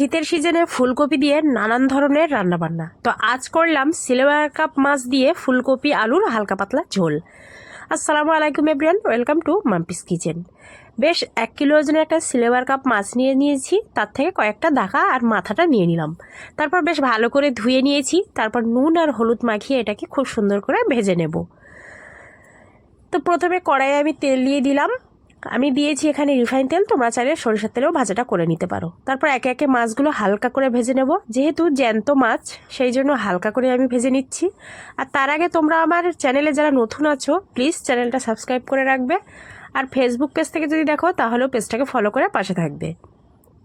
শীতের সিজনে ফুলকপি দিয়ে নানান ধরনের রান্নাবান্না। তো আজ করলাম সিলভার কাপ মাছ দিয়ে ফুলকপি আলুর হালকা পাতলা ঝোল। আসসালামু আলাইকুম everyone welcome to Mampi's kitchen. বেশ, এক কিলো ওজনের একটা সিলভার কাপ মাছ নিয়ে নিয়েছি, তার থেকে কয়েকটা দাকা আর মাথাটা নিয়ে নিলাম। তারপর বেশ ভালো করে ধুয়ে নিয়েছি, তারপর নুন আর হলুদ মাখিয়ে এটাকে খুব সুন্দর করে ভেজে নেব। তো প্রথমে কড়াইয়ে আমি তেল দিয়ে দিলাম। আমি দিয়েছি এখানে রিফাইন তেল, তোমরা চাইলে সরিষার তেলেও ভাজাটা করে নিতে পারো। তারপর একে একে মাছগুলো হালকা করে ভেজে নেব। যেহেতু জ্যান্ত মাছ, সেই জন্য হালকা করে আমি ভেজে নিচ্ছি। আর তার আগে তোমরা আমার চ্যানেলে যারা নতুন আছো, প্লিজ চ্যানেলটা সাবস্ক্রাইব করে রাখবে। আর ফেসবুক পেজ থেকে যদি দেখো, তাহলেও পেজটাকে ফলো করে পাশে থাকবে।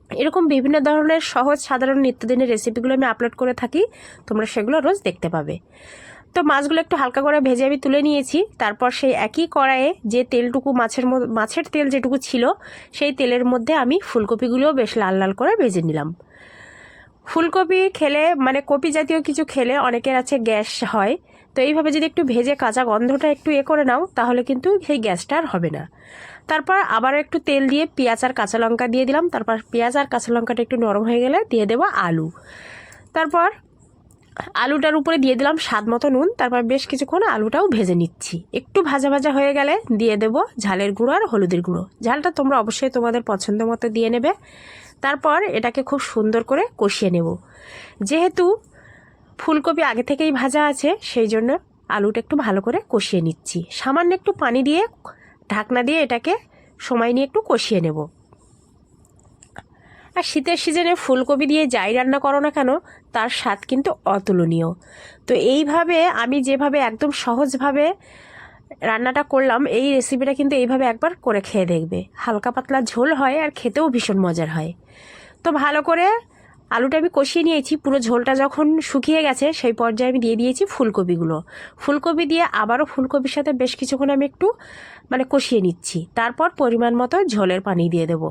এরকম বিভিন্ন ধরনের সহজ সাধারণ নিত্যদিনের রেসিপিগুলো আমি আপলোড করে থাকি, তোমরা সেগুলো রোজ দেখতে পাবে। তো মাছগুলো একটু হালকা করে ভেজে আমি তুলে নিয়েছি। তারপর সেই একই কড়াইয়ে যে তেলটুকু মাছের মাছের তেল যেটুকু ছিল, সেই তেলের মধ্যে আমি ফুলকপিগুলোও বেশ লাল লাল করে ভেজে নিলাম। ফুলকপি খেলে মানে কপি জাতীয় কিছু খেলে অনেকের আছে গ্যাস হয়। তো এইভাবে যদি একটু ভেজে কাঁচা গন্ধটা একটু এ করে নাও, তাহলে কিন্তু সেই গ্যাসটা আর হবে না। তারপর আবার একটু তেল দিয়ে পেঁয়াজ আর কাঁচা লঙ্কা দিয়ে দিলাম। তারপর পেঁয়াজ আর কাঁচা লঙ্কাটা একটু নরম হয়ে গেলে দিয়ে দেবো আলু। তারপর আলুটার উপরে দিয়ে দিলাম স্বাদ মতো নুন, তারপর বেশ কিছুক্ষণ আলুটাও ভেজে নিচ্ছি। একটু ভাজা ভাজা হয়ে গেলে দিয়ে দেবো ঝালের গুঁড়ো আর হলুদের গুঁড়ো। ঝালটা তোমরা অবশ্যই তোমাদের পছন্দ মতো দিয়ে নেবে। তারপর এটাকে খুব সুন্দর করে কষিয়ে নেব। যেহেতু ফুলকপি আগে থেকেই ভাজা আছে, সেই জন্য আলুটা একটু ভালো করে কষিয়ে নিচ্ছি। সামান্য একটু পানি দিয়ে ঢাকনা দিয়ে এটাকে সময় নিয়ে একটু কষিয়ে নেব। আর শীতের সিজনে ফুলকপি দিয়ে যাই রান্না করো না কেন, তার স্বাদ কিন্তু অতুলনীয়। তো এইভাবে আমি যেভাবে একদম সহজভাবে রান্নাটা করলাম, এই রেসিপিটা কিন্তু এইভাবে একবার করে খেয়ে দেখবে। হালকা পাতলা ঝোল হয় আর খেতেও ভীষণ মজার হয়। তো ভালো করে আলুটা আমি কষিয়ে নিয়েছি, পুরো ঝোলটা যখন শুকিয়ে গেছে সেই পর্যায়ে আমি দিয়ে দিয়েছি ফুলকপিগুলো। ফুলকপি দিয়ে আবারও ফুলকপির সাথে বেশ কিছুক্ষণ আমি একটু মানে কষিয়ে নিচ্ছি, তারপর পরিমাণ মতো ঝোলের পানি দিয়ে দেবো।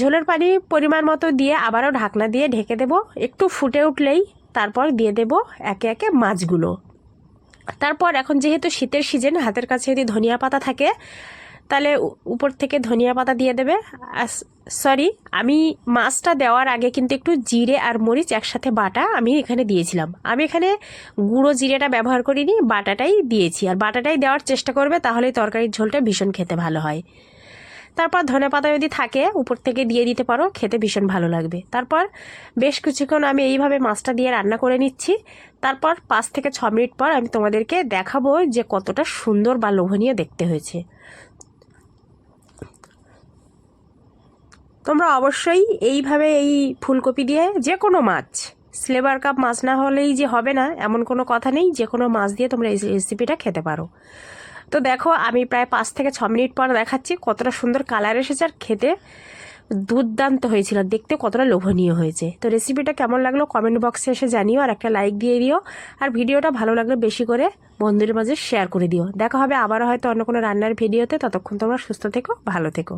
ঝোলের পানি পরিমাণ মতো দিয়ে আবারও ঢাকনা দিয়ে ঢেকে দেব। একটু ফুটে উঠলেই তারপর দিয়ে দেব একে একে মাছগুলো। তারপর এখন যেহেতু শীতের সিজন, হাতের কাছে যদি ধনিয়া পাতা থাকে, তাহলে উপর থেকে ধনিয়া পাতা দিয়ে দেবে। সরি, আমি মাছটা দেওয়ার আগে কিন্তু একটু জিরে আর মরিচ একসাথে বাটা আমি এখানে দিয়েছিলাম। আমি এখানে গুঁড়ো জিরেটা ব্যবহার করিনি, বাটাটাই দিয়েছি। আর বাটাটাই দেওয়ার চেষ্টা করবে, তাহলেই তরকারির ঝোলটা ভীষণ খেতে ভালো হয়। তারপর ধনে পাতা যদি থাকে, উপর থেকে দিয়ে দিতে পারো, খেতে ভীষণ ভালো লাগবে। তারপর বেশ কিছুক্ষণ আমি এইভাবে মাছটা দিয়ে রান্না করে নিচ্ছি। তারপর পাঁচ থেকে ছ মিনিট পর আমি তোমাদেরকে দেখাবো যে কতটা সুন্দর বা লোভনীয় দেখতে হয়েছে। তোমরা অবশ্যই এইভাবে এই ফুলকপি দিয়ে যে কোনো মাছ স্লেবার কাপ মাছ না হলেই যে হবে না, এমন কোনো কথা নেই যে কোনো মাছ দিয়ে তোমরা এই রেসিপিটা খেতে পারো। তো দেখো, আমি প্রায় পাঁচ থেকে ছ মিনিট পর দেখাচ্ছি কতটা সুন্দর কালার এসেছে আর খেতে দুর্দান্ত হয়েছিল। দেখতে কতটা লোভনীয় হয়েছে। তো রেসিপিটা কেমন লাগল কমেন্ট বক্সে এসে জানিও আর একটা লাইক দিয়ে দিও। আর ভিডিওটা ভালো লাগলে বেশি করে বন্ধুদের মাঝে শেয়ার করে দিও। দেখা হবে আবারও হয়তো অন্য কোনো রান্নার ভিডিওতে ততক্ষণ তোমরা সুস্থ থেকো, ভালো থেকো।